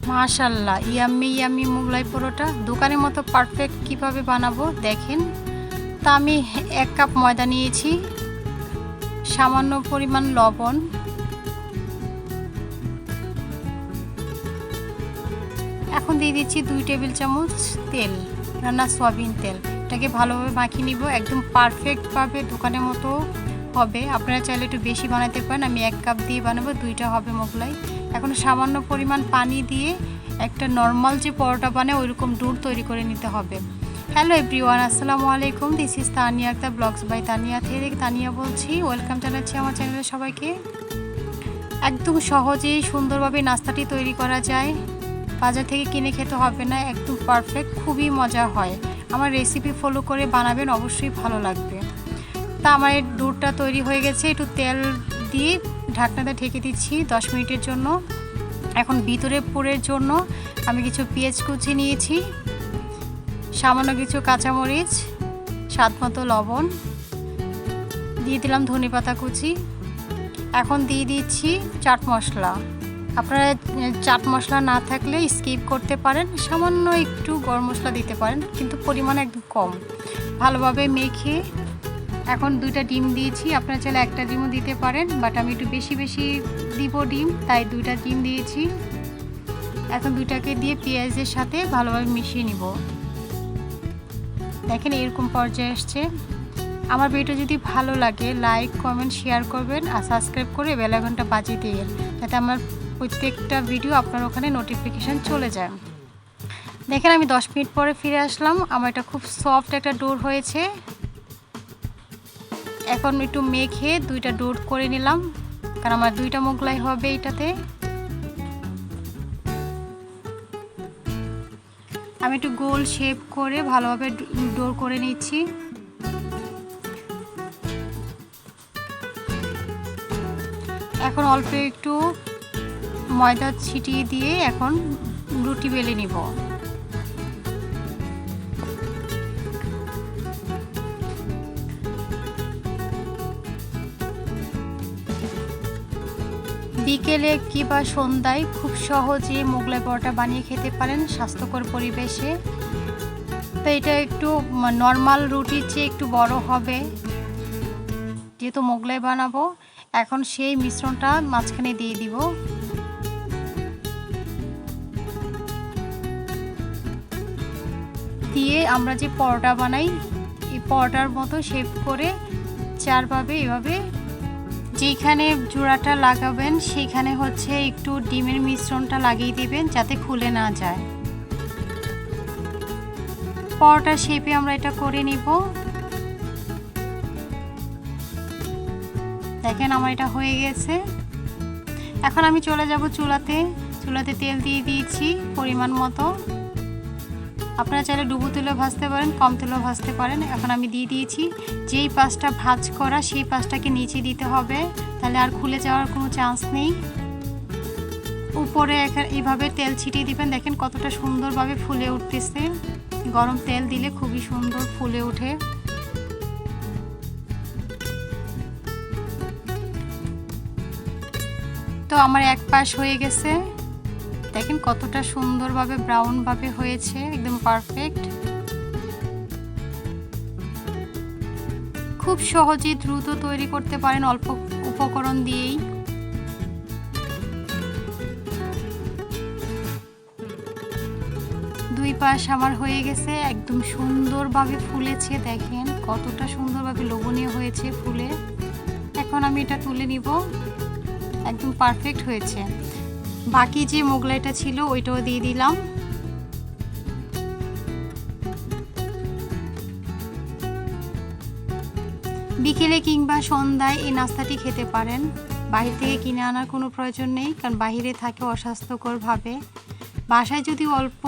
মাশাল্লাহ, yummy yummy Mughlai paratha. দোকানের মতো পারফেক্ট কীভাবে বানাবো দেখেন। তা আমি এক কাপ ময়দা নিয়েছি, সামান্য পরিমাণ লবণ। এখন দিয়ে দিচ্ছি দুই টেবিল চামচ তেল রান্না সয়াবিন তেল। এটাকে ভালোভাবে মাখিয়ে নিব, একদম পারফেক্টভাবে দোকানের মতো। হবে। আপনারা চাইলে একটু বেশি বানাতে পারেন। আমি এক কাপ দিয়ে বানাবো, দুইটা হবে মোগলাই। এখন সামান্য পরিমাণ পানি দিয়ে একটা নর্মাল যে পরোটা বানায়, ওইরকম ডুর তৈরি করে নিতে হবে। হ্যালো এভরিওয়ান আসসালামু আলাইকুম। দিস ইজ তানিয়া একটা ব্লগস বাই তানিয়া থেকে তানিয়া বলছি ওয়েলকাম জানাচ্ছি আমার চ্যানেলে সবাইকে। একদম সহজেই সুন্দরভাবে নাস্তাটি তৈরি করা যায়। বাজার থেকে কিনে খেতে হবে না, একদম পারফেক্ট খুবই মজা হয়। আমার রেসিপি ফলো করে বানাবেন, অবশ্যই ভালো লাগবে। তা আমার এই দুধটা তৈরি হয়ে গেছে, একটু তেল দিয়ে ঢাকনাটা ঢেকে দিচ্ছি দশ মিনিটের জন্য। এখন ভিতরে পুরের জন্য আমি কিছু পেঁয়াজ কুচি নিয়েছি, সামান্য কিছু কাঁচামরিচ, স্বাদ মতো লবণ, দিয়ে দিলাম ধনে পাতা কুচি। এখন দিয়ে দিচ্ছি চাট মশলা। আপনারা চাট মশলা না থাকলে স্কিপ করতে পারেন, সামান্য একটু গরম মশলা দিতে পারেন, কিন্তু পরিমাণ একদম কম। ভালোভাবে মেখে এখন দুইটা ডিম দিয়েছি, আপনারা চাইলে একটা ডিমও দিতে পারেন বাট আমি একটু বেশি বেশি দিব ডিম, তাই দুইটা ডিম দিয়েছি। এখন দুইটাকে দিয়ে পেঁয়াজের সাথে ভালোভাবে মিশিয়ে নিব। দেখেন এরকম পর্যায়ে আসছে। আমার ভিডিও যদি ভালো লাগে লাইক কমেন্ট শেয়ার করবেন, আর সাবস্ক্রাইব করে বেলাঘন্টা বাজিয়ে দিয়ে যাতে আমার প্রত্যেকটা ভিডিও আপনার ওখানে নোটিফিকেশান চলে যায়। দেখেন আমি দশ মিনিট পরে ফিরে আসলাম, আমার এটা খুব সফট একটা ডোর হয়েছে। এখন একটু মেখে দুইটা ডোর করে নিলাম। কারণ আমার দুইটা মোগলাই হবে এটাতে। আমি একটু গোল শেপ করে ভালোভাবে ডোর করে নিচ্ছি। এখন অল্প একটু ময়দা ছিটিয়ে দিয়ে এখন রুটি বেলে নিব। বিকেলে কিংবা সন্ধ্যায় খুব সহজে মোগলাই পরোটা বানিয়ে খেতে পারেন স্বাস্থ্যকর পরিবেশে। তো এটা একটু নর্মাল রুটির চেয়ে একটু বড় হবে। যেহেতু মোগলাই বানাবো, এখন সেই মিশ্রণটা মাঝখানে দিয়ে দিব। দিয়ে আমরা যে পরোটা বানাই, এই পরোটার মতো শেপ করে চারভাবে এভাবে যেখানে জোড়াটা লাগাবেন, সেখানে হচ্ছে একটু ডিমের মিশ্রণটা লাগিয়ে দিবেন যাতে খুলে না যায়। পরোটা শেপে আমরা এটা করে নিব। দেখেন আমার এটা হয়ে গেছে। এখন আমি চলে যাব চুলাতে। চুলাতে তেল দিয়ে দিয়েছি পরিমাণ মতো। আপনারা চাইলে ডুবো তেলেও ভাজতে পারেন, কম তেলেও ভাজতে পারেন। এখন আমি দিয়ে দিয়েছি, যেই পাশটা ভাজ করা, সেই পাশটাকে নিচে দিতে হবে। তাহলে আর খুলে যাওয়ার কোনো চান্স নেই। উপরে এইভাবে তেল ছিটিয়ে দিবেন। দেখেন কতটা সুন্দরভাবে ফুলে উঠতেছে। গরম তেল দিলে খুবই সুন্দর ফুলে ওঠে। তো আমার এক পাশ হয়ে গেছে। দেখেন কতটা সুন্দরভাবে ব্রাউনভাবে হয়েছে, একদম পারফেক্ট খুব সহজেই দ্রুত তৈরি করতে পারেন অল্প উপকরণ দিয়েই। দুই পাশ আমার হয়ে গেছে, একদম সুন্দরভাবে ফুলেছে, দেখেন কতটা সুন্দরভাবে লোভনীয় হয়েছে ফুলে। এখন আমি এটা তুলে নিব, একদম পারফেক্ট হয়েছে। বাকি যে মোগলাইটা ছিল, ওইটাও দিয়ে দিলাম। বিকেলে কিংবা সন্ধ্যায় এই নাস্তাটি খেতে পারেন। বাইরে থেকে কিনে আনার কোনো প্রয়োজন নেই, কারণ বাইরে থাকে অস্বাস্থ্যকরভাবে। বাসায় যদি অল্প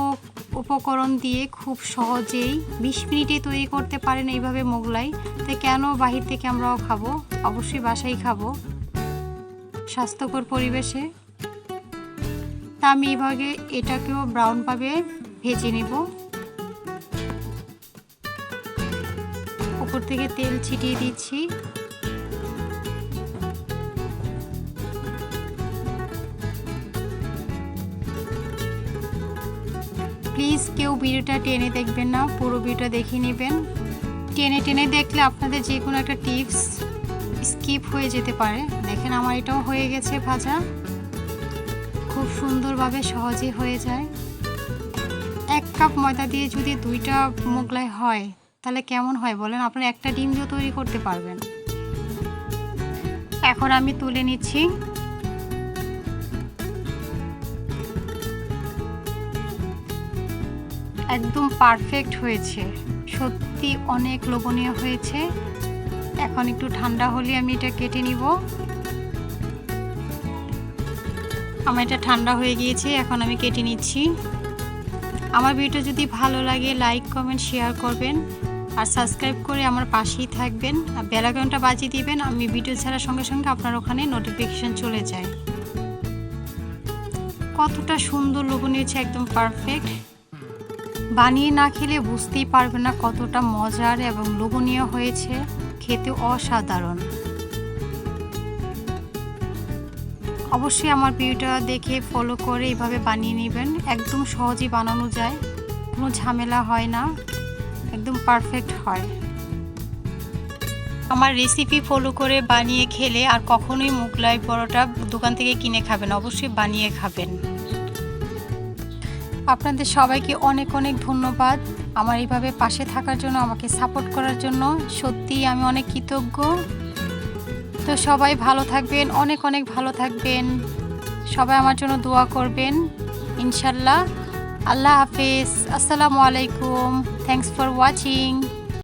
উপকরণ দিয়ে খুব সহজেই বিশ মিনিটে তৈরি করতে পারেন এইভাবে মোগলাই, তো কেন বাহির থেকে আমরাও খাব? অবশ্যই বাসায় খাব। স্বাস্থ্যকর পরিবেশে তা আমি এইভাবে এটাকেও ব্রাউনভাবে ভেজে নেব। উপর থেকে তেল ছিটিয়ে দিচ্ছি। প্লিজ কেউ ভিডিওটা টেনে দেখবেন না, পুরো ভিডিওটা দেখে নেবেন। টেনে টেনে দেখলে আপনাদের যে কোনো একটা টিপস স্কিপ হয়ে যেতে পারে। দেখেন আমার এটাও হয়ে গেছে ভাজা। খুব সুন্দরভাবে সহজে হয়ে যায়। এক কাপ ময়দা দিয়ে যদি দুইটা মোগলাই হয়, তাহলে কেমন হয় বলেন? আপনারা একটা ডিম দিয়ে তৈরি করতে পারবেন। এখন আমি তুলে নিচ্ছি। একদম পারফেক্ট হয়েছে। সত্যি অনেক লোভনীয় হয়েছে। এখন একটু ঠান্ডা হলে আমি এটা কেটে নিব। আমার এটা ঠান্ডা হয়ে গিয়েছে, এখন আমি কেটে নিচ্ছি। আমার ভিডিও যদি ভালো লাগে লাইক কমেন্ট শেয়ার করবেন। আর সাবস্ক্রাইব করে আমার পাশেই থাকবেন। আর বেলাগানটা বাজিয়ে দিবেন, আমি ভিডিও ছাড়ার সঙ্গে সঙ্গে আপনার ওখানে নোটিফিকেশান চলে যায়। কতটা সুন্দর হয়েছে একদম পারফেক্ট বানিয়ে না খেলে বুঝতেই পারবে না কতটা মজার এবং লোভনীয় হয়েছে। খেতে অসাধারণ। অবশ্যই আমার ভিডিওটা দেখে ফলো করে এইভাবে বানিয়ে নেবেন। একদম সহজেই বানানো যায়, কোনো ঝামেলা হয় না, একদম পারফেক্ট হয়। আমার রেসিপি ফলো করে বানিয়ে খেলে আর কখনোই মুগলাই পরোটা দোকান থেকে কিনে খাবেন অবশ্যই বানিয়ে খাবেন। আপনাদের সবাইকে অনেক অনেক ধন্যবাদ আমার এইভাবে পাশে থাকার জন্য, আমাকে সাপোর্ট করার জন্য। সত্যিই আমি অনেক কৃতজ্ঞ। তো সবাই ভালো থাকবেন, অনেক অনেক ভালো থাকবেন। সবাই আমার জন্য দোয়া করবেন, ইনশাল্লাহ। আল্লাহ হাফিজ, আসসালামু আলাইকুম। Thanks for watching